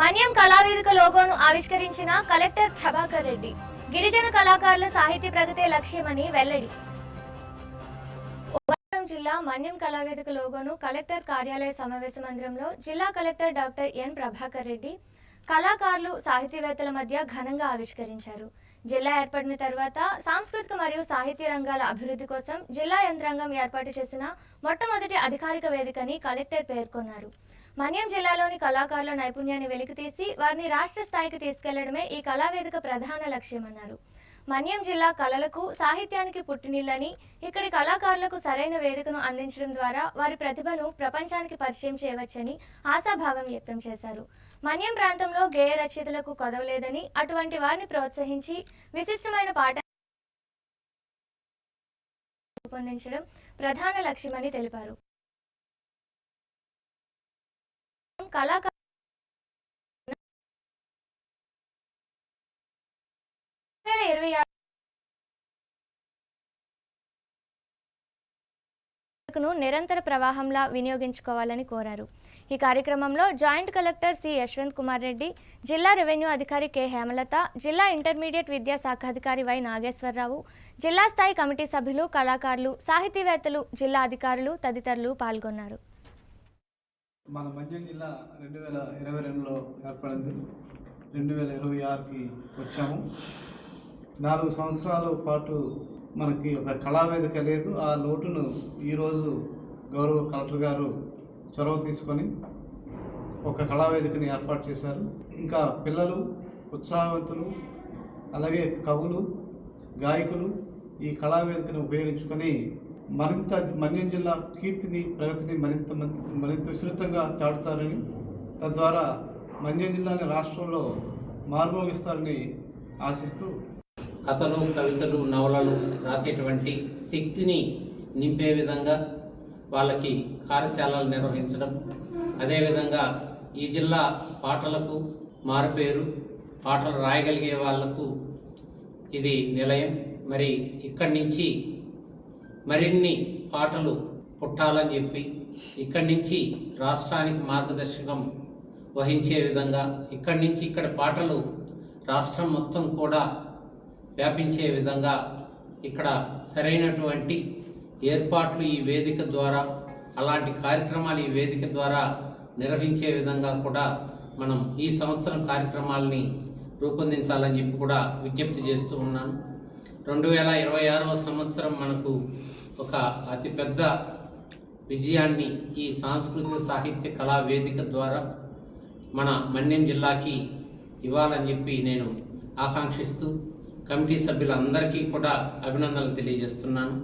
మన్యం కళావేదిక లోగోను ఆవిష్కరించిన కలెక్టర్ ప్రభాకర్ రెడ్డి. గిరిజన కళాకారుల సాహిత్య ప్రగతే లక్ష్యమని వెల్లడి. జిల్లా మన్యం కళావేదిక లోగోను కలెక్టర్ కార్యాలయ సమావేశ మందిరంలో జిల్లా collector doctor N Prabhakar Reddy కళాకారులు సాహితీవేత్తల మధ్య ఘనంగా ఆవిష్కరించారు. జిల్లా ఏర్పడిన తర్వాత సాంస్కృతిక మరియు సాహిత్య రంగాల అభివృద్ధి కోసం జిల్లా యంత్రాంగం ఏర్పాటు చేసిన మొట్టమొదటి అధికారిక వేదికని కలెక్టర్ పేర్కొన్నారు. మన్యం జిల్లాలోని కళాకారుల నైపుణ్యాన్ని వెలికితీసి వారిని రాష్ట్ర స్థాయికి తీసుకెళ్ళడమే ఈ కళావేదిక ప్రధాన లక్ష్యమన్నారు. మన్యం జిల్లా కళలకు సాహిత్యానికి పుట్టినిల్లని ఇక్కడి కళాకారులకు సరైన వేదికను అందించడం ద్వారా వారి ప్రతిభను ప్రపంచానికి పరిచయం చేయవచ్చని ఆశాభావం వ్యక్తం చేశారు. మన్యం ప్రాంతంలో గేయ రచయితలకు కొదవలేదని అటువంటి వారిని ప్రోత్సహించి విశిష్టమైన పాట రూపొందించడం ప్రధాన లక్ష్యమని తెలిపారు. కళాకారు ఇరవై ను నిరంతర ప్రవాహంలా వినియోగించుకోవాలని కోరారు. ఈ కార్యక్రమంలో joint collector C Yashwant Kumar Reddy జిల్లా రెవెన్యూ అధికారి కె హేమలత జిల్లా ఇంటర్మీడియట్ విద్యాశాఖ అధికారి వై నాగేశ్వరరావు జిల్లా స్థాయి కమిటీ సభ్యులు కళాకారులు సాహితీవేత్తలు జిల్లా అధికారులు తదితరులు పాల్గొన్నారు. మన మండ్యం జిల్లా రెండు వేల ఇరవై రెండులో ఏర్పడింది. రెండు వేల ఇరవై ఆరుకి వచ్చాము. నాలుగు సంవత్సరాల పాటు మనకి ఒక కళావేదిక లేదు. ఆ లోటును ఈరోజు గౌరవ కలెక్టర్ గారు చొరవ తీసుకొని ఒక కళావేదికని ఏర్పాటు చేశారు. ఇంకా పిల్లలు ఉత్సాహవంతులు అలాగే కవులు గాయకులు ఈ కళావేదికను ఉపయోగించుకొని మరింత మన్యం జిల్లా కీర్తిని ప్రగతిని మరింత మంది- మరింత విస్తృతంగా చాటుతారని తద్వారా మన్యం జిల్లాని రాష్ట్రంలో మార్మోగిస్తారని ఆశిస్తూ కథలు కవితలు నవలలు రాసేటువంటి శక్తిని నింపే విధంగా వాళ్ళకి కార్యశాలలు నిర్వహించడం. అదేవిధంగా ఈ జిల్లా పాటలకు మారుపేరు పాటలు రాయగలిగే వాళ్ళకు ఇది నిలయం. మరి ఇక్కడి నుంచి మరిన్ని పాటలు పుట్టాలని చెప్పి ఇక్కడి నుంచి రాష్ట్రానికి మార్గదర్శకం వహించే విధంగా ఇక్కడి నుంచి ఇక్కడ పాటలు రాష్ట్రం మొత్తం కూడా వ్యాపించే విధంగా ఇక్కడ సరైనటువంటి ఏర్పాట్లు ఈ వేదిక ద్వారా అలాంటి కార్యక్రమాలు ఈ వేదిక ద్వారా నిర్వహించే విధంగా కూడా మనం ఈ సంవత్సరం కార్యక్రమాలని రూపొందించాలని చెప్పి కూడా విజ్ఞప్తి చేస్తూ ఉన్నాను. రెండు వేల ఇరవై ఆరవ సంవత్సరం మనకు ఒక అతిపెద్ద విజయాన్ని ఈ సాంస్కృతిక సాహిత్య కళా వేదిక ద్వారా మన మన్యం జిల్లాకి ఇవ్వాలని చెప్పి నేను ఆకాంక్షిస్తూ కమిటీ సభ్యులందరికీ కూడా అభినందనలు తెలియజేస్తున్నాను.